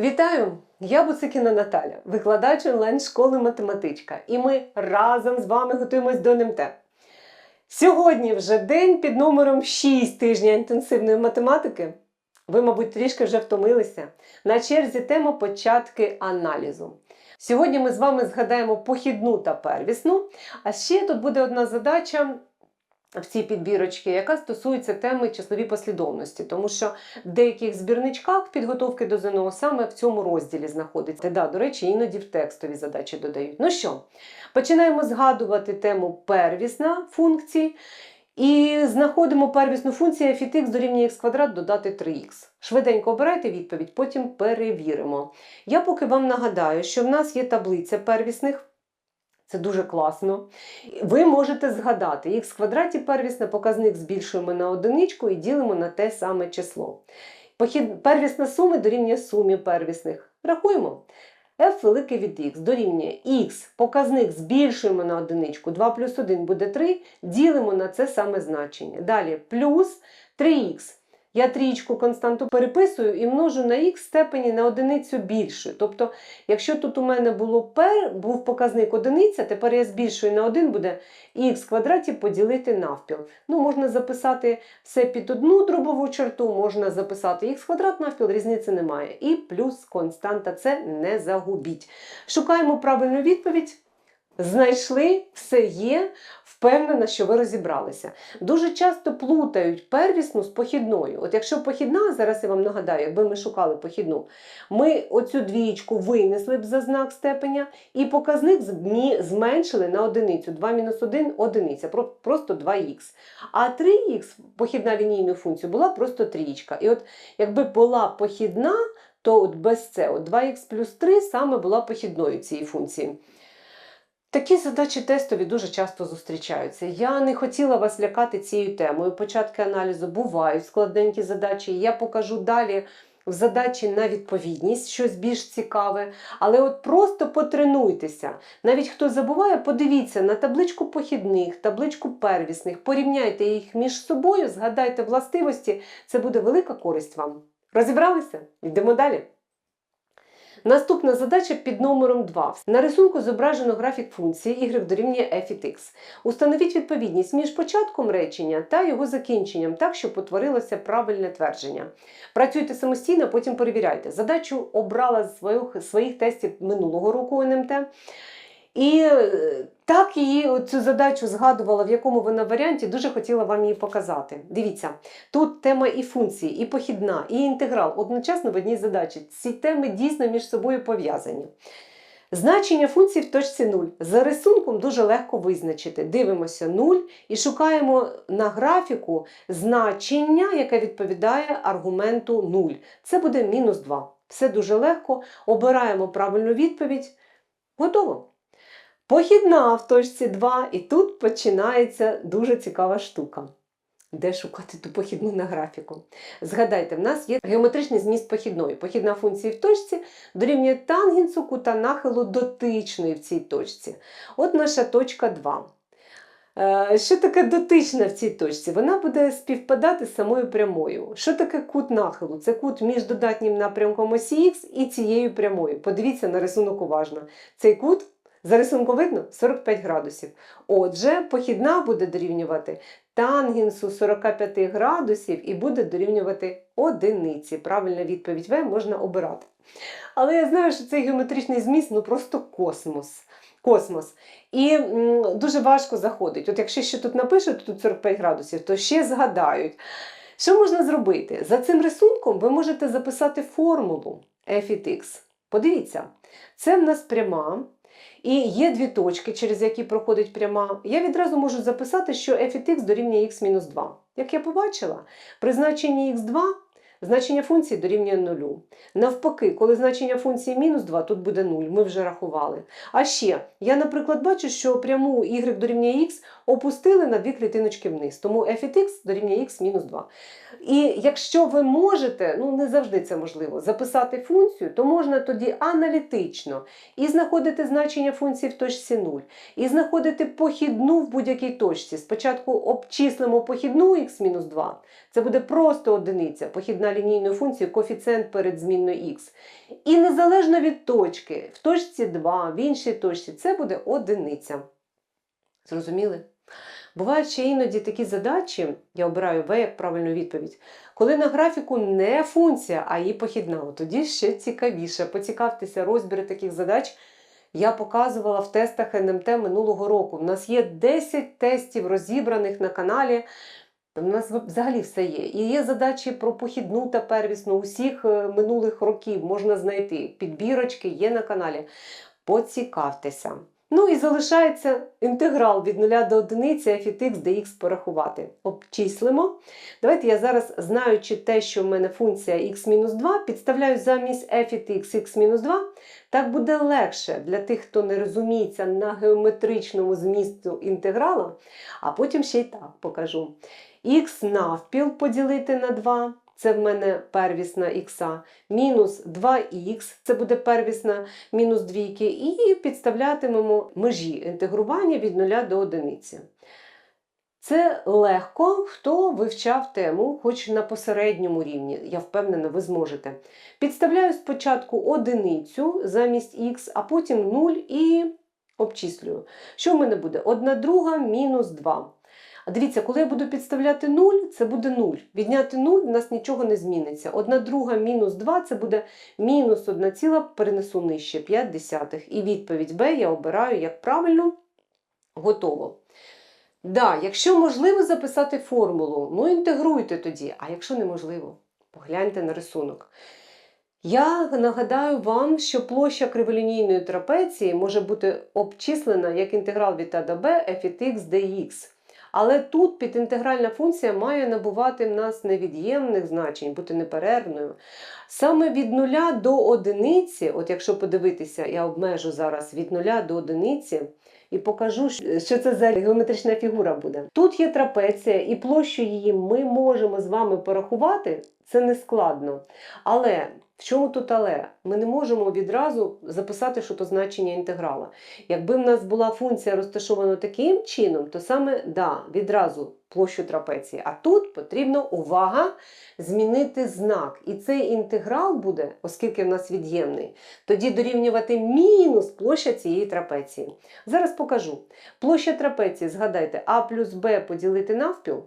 Вітаю! Я Буцикіна Наталя, викладач онлайн-школи математичка, і ми разом з вами готуємось до НМТ. Сьогодні вже день під номером 6 тижня інтенсивної математики. Ви, мабуть, трішки вже втомилися. На черзі тема початки аналізу. Сьогодні ми з вами згадаємо похідну та первісну, а ще тут буде одна задача в цій підбірочці, яка стосується теми числові послідовності, тому що в деяких збірничках підготовки до ЗНО саме в цьому розділі знаходиться. Да, до речі, іноді в текстові задачі додають. Ну що, починаємо згадувати тему первісна функції. І знаходимо первісну функцію f від x дорівнює квадрат додати 3х. Швиденько обирайте відповідь, потім перевіримо. Я поки вам нагадаю, що в нас є таблиця первісних. Це дуже класно. Ви можете згадати, х в квадраті первісне показник збільшуємо на одиничку і ділимо на те саме число. Похід... Первісна суми дорівнює сумі первісних. Рахуємо. f велике від х дорівнює х, показник збільшуємо на одиничку, 2 плюс 1 буде 3, ділимо на це саме значення. Далі плюс 3х. Я трієчку константу переписую і множу на х степені на одиницю більше. Тобто, якщо тут у мене було пер, був показник одиниця, тепер я збільшую на 1 буде х в квадраті поділити навпіл. Ну, Можна записати все під одну дробову черту, можна записати х квадрат навпіл, різниці немає. І плюс константа це не загубіть. Шукаємо правильну відповідь. Знайшли, все є, впевнена, що ви розібралися. Дуже часто плутають первісну з похідною. От якщо похідна, зараз я вам нагадаю, якби ми шукали похідну, ми оцю двієчку винесли б за знак степеня і показник зменшили на одиницю. 2 мінус 1 одиниця, просто 2х. А 3х, похідна лінійну функцію, була просто трієчка. І от якби була похідна, то от без це, от 2х плюс 3 саме була похідною цієї функції. Такі задачі тестові дуже часто зустрічаються. Я не хотіла вас лякати цією темою. Початки аналізу бувають складненькі задачі. Я покажу далі в задачі на відповідність щось більш цікаве. Але от просто потренуйтеся. Навіть хто забуває, подивіться на табличку похідних, табличку первісних, порівняйте їх між собою, згадайте властивості. Це буде велика користь вам. Розібралися? Йдемо далі. Наступна задача під номером 2. На рисунку зображено графік функції y дорівнює f від x. Установіть відповідність між початком речення та його закінченням, так, щоб утворилося правильне твердження. Працюйте самостійно, потім перевіряйте. Задачу обрала з своїх, своїх тестів минулого року НМТ. І так її цю задачу згадувала, в якому вона варіанті, дуже хотіла вам її показати. Дивіться, тут тема і функції, і похідна, і інтеграл одночасно в одній задачі. Ці теми дійсно між собою пов'язані. Значення функції в точці 0. За рисунком дуже легко визначити. Дивимося 0 і шукаємо на графіку значення, яке відповідає аргументу 0. Це буде мінус 2. Все дуже легко. Обираємо правильну відповідь. Готово. Похідна в точці 2, і тут починається дуже цікава штука. Де шукати ту похідну на графіку? Згадайте, в нас є геометричний зміст похідної. Похідна функції в точці дорівнює тангенсу кута нахилу дотичної в цій точці. От наша точка 2. Е, Що таке дотична в цій точці? Вона буде співпадати з самою прямою. Що таке кут нахилу? Це кут між додатнім напрямком осі Х і цією прямою. Подивіться на рисунок уважно. Цей кут за рисунком видно 45 градусів. Отже, похідна буде дорівнювати тангенсу 45 градусів і буде дорівнювати одиниці. Правильна відповідь В можна обирати. Але я знаю, що цей геометричний зміст ну просто космос. Космос. І м, дуже важко заходить. От якщо ще тут напишуть тут 45 градусів, то ще згадають. Що можна зробити? За цим рисунком ви можете записати формулу f від x. Подивіться, це в нас пряма. І є дві точки, через які проходить пряма. Я відразу можу записати, що f від x дорівнює x-2. Як я побачила, при значенні x2 значення функції дорівнює 0. Навпаки, коли значення функції мінус 2, тут буде 0, ми вже рахували. А ще, я, наприклад, бачу, що пряму y дорівнює x опустили на дві клітиночки вниз, тому f від x дорівнює x мінус 2. І якщо ви можете, ну не завжди це можливо, записати функцію, то можна тоді аналітично і знаходити значення функції в точці 0, і знаходити похідну в будь-якій точці. Спочатку обчислимо похідну x-2, це буде просто одиниця, похідна за лінійною функцією коефіцієнт перед змінною х. І незалежно від точки, в точці 2, в іншій точці, це буде одиниця. Зрозуміли? Бувають ще іноді такі задачі, я обираю В як правильну відповідь, коли на графіку не функція, а її похідна. От Тоді ще цікавіше. Поцікавтеся, розбіри таких задач. Я показувала в тестах НМТ минулого року. У нас є 10 тестів розібраних на каналі. У нас взагалі все є. І є задачі про похідну та первісну усіх е, минулих років можна знайти. Підбірочки є на каналі. Поцікавтеся. Ну і залишається інтеграл від 0 до 1 f від x dx порахувати. Обчислимо. Давайте я зараз, знаючи те, що в мене функція x-2, підставляю замість f від x x-2. Так буде легше для тих, хто не розуміється на геометричному змісту інтеграла, а потім ще й так покажу. Х навпіл поділити на 2. Це в мене первісна х, мінус 2х, це буде первісна мінус двійки, і підставлятимемо межі інтегрування від 0 до 1. Це легко, хто вивчав тему, хоч на посередньому рівні, я впевнена, ви зможете. Підставляю спочатку одиницю замість х, а потім 0 і обчислюю. Що в мене буде? 1 друга мінус 2. Дивіться, коли я буду підставляти 0, це буде 0. Відняти 0 у нас нічого не зміниться. 1 друга мінус 2 це буде мінус 1 ціла, перенесу нижче 5 десятих. І відповідь Б я обираю як правильно, готово. Да, якщо можливо записати формулу, ну інтегруйте тоді. А якщо неможливо, погляньте на рисунок. Я нагадаю вам, що площа криволінійної трапеції може бути обчислена як інтеграл від А до Б f від x dx. Але тут підінтегральна функція має набувати в нас невід'ємних значень, бути неперервною. Саме від 0 до одиниці, от якщо подивитися, я обмежу зараз від 0 до 1 і покажу, що це за геометрична фігура буде. Тут є трапеція, і площу її ми можемо з вами порахувати, це не складно. Але в чому тут але? Ми не можемо відразу записати, що то значення інтеграла. Якби в нас була функція розташована таким чином, то саме да, відразу площу трапеції. А тут потрібно увага змінити знак. І цей інтеграл буде, оскільки в нас від'ємний, тоді дорівнювати мінус площа цієї трапеції. Зараз покажу. Площа трапеції, згадайте, А плюс Б поділити навпіл.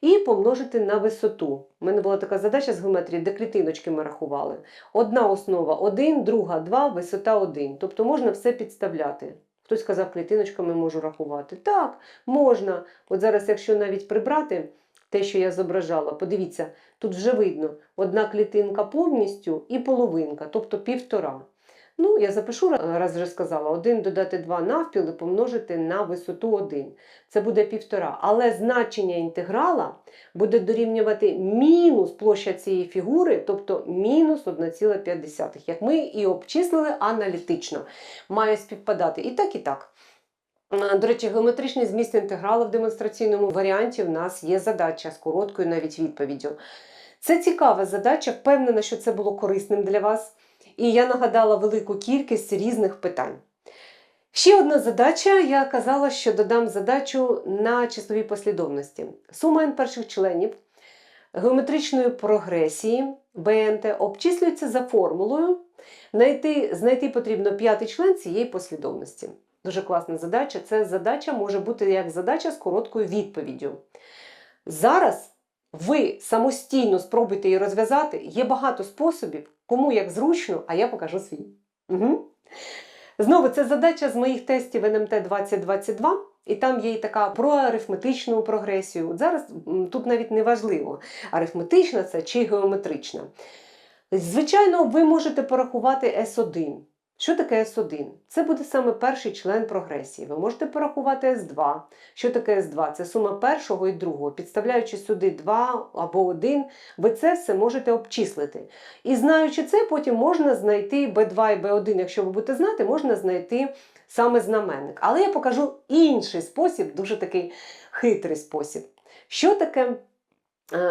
І помножити на висоту. У мене була така задача з геометрії, де клітиночки ми рахували. Одна основа 1, друга 2, висота 1. Тобто можна все підставляти. Хтось сказав, клітиночками можу рахувати. Так, можна. От зараз, якщо навіть прибрати те, що я зображала, подивіться, тут вже видно одна клітинка повністю і половинка, тобто півтора. Ну, я запишу, раз вже сказала, 1 додати 2 навпіл і помножити на висоту 1. Це буде півтора. Але значення інтеграла буде дорівнювати мінус площа цієї фігури, тобто мінус 1,5, як ми і обчислили аналітично. Має співпадати і так, і так. До речі, геометричний зміст інтегралу в демонстраційному варіанті в нас є задача з короткою навіть відповіддю. Це цікава задача, впевнена, що це було корисним для вас. І я нагадала велику кількість різних питань. Ще одна задача, я казала, що додам задачу на числовій послідовності. Сума n перших членів геометричної прогресії БНТ обчислюється за формулою. Знайти, знайти потрібно п'ятий член цієї послідовності. Дуже класна задача. Це задача може бути як задача з короткою відповіддю. Зараз ви самостійно спробуйте її розв'язати. Є багато способів, кому як зручно, а я покажу свій. Угу. Знову це задача з моїх тестів НМТ 2022, і там є і така про арифметичну прогресію. От зараз тут навіть не важливо, арифметична це чи геометрична. Звичайно, ви можете порахувати S1. Що таке S1? Це буде саме перший член прогресії. Ви можете порахувати S2. Що таке S2? Це сума першого і другого. Підставляючи сюди 2 або 1, ви це все можете обчислити. І знаючи це, потім можна знайти B2 і B1, якщо ви будете знати, можна знайти саме знаменник. Але я покажу інший спосіб, дуже такий хитрий спосіб. Що таке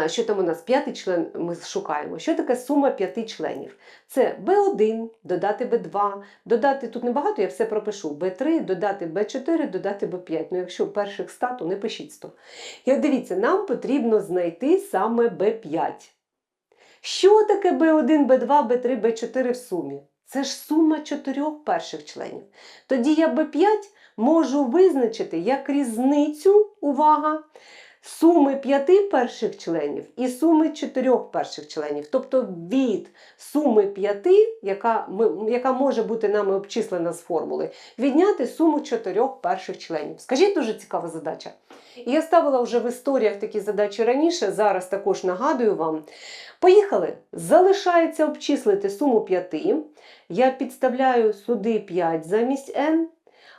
що там у нас п'ятий член ми шукаємо. Що таке сума п'яти членів? Це b1, додати b2, додати тут небагато, я все пропишу. b3, додати b4, додати b5. Ну, якщо перших 100, то не пишіть 100. Як дивіться, нам потрібно знайти саме b5. Що таке B1, B2, B3, B4 в сумі? Це ж сума чотирьох перших членів. Тоді я B5 можу визначити як різницю, увага, суми п'яти перших членів і суми чотирьох перших членів. Тобто від суми п'яти, яка, ми, яка може бути нами обчислена з формули, відняти суму чотирьох перших членів. Скажіть, дуже цікава задача. І я ставила вже в історіях такі задачі раніше, зараз також нагадую вам. Поїхали! Залишається обчислити суму 5. Я підставляю сюди 5 замість n.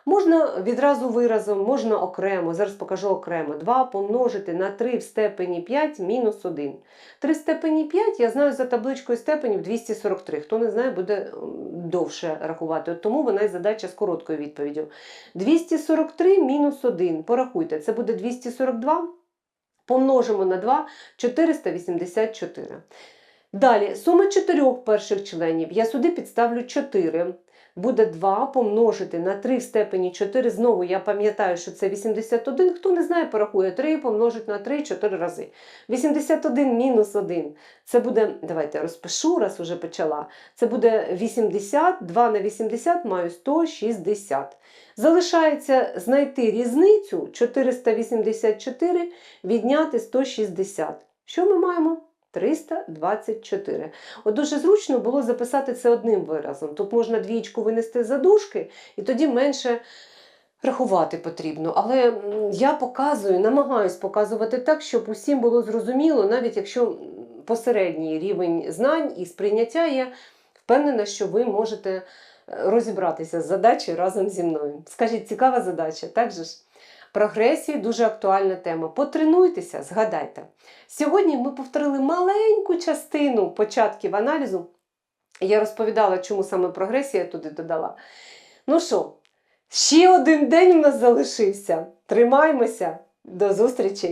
Можна відразу виразом, можна окремо, зараз покажу окремо. 2 помножити на 3 в степені 5 мінус 1. 3 в степені 5 я знаю за табличкою степенів 243. Хто не знає, буде довше рахувати. От тому вона і задача з короткою відповіддю. 243 мінус 1. Порахуйте, це буде 242. Помножимо на 2 484. Далі, сума чотирьох перших членів. Я сюди підставлю 4. Буде 2 помножити на 3 в степені 4. Знову я пам'ятаю, що це 81. Хто не знає, порахує 3 помножить на 3 4 рази. 81 мінус 1. Це буде, давайте розпишу, раз уже почала. Це буде 80, 2 на 80 маю 160. Залишається знайти різницю 484 відняти 160. Що ми маємо? 324. От дуже зручно було записати це одним виразом. Тут можна двічку винести за дужки, і тоді менше рахувати потрібно. Але я показую, намагаюсь показувати так, щоб усім було зрозуміло, навіть якщо посередній рівень знань і сприйняття є, впевнена, що ви можете е, розібратися з задачею разом зі мною. Скажіть, цікава задача, так же ж? Прогресії дуже актуальна тема. Потренуйтеся, згадайте. Сьогодні ми повторили маленьку частину початків аналізу. Я розповідала, чому саме прогресія туди додала. Ну що, ще один день у нас залишився. Тримаймося. До зустрічі!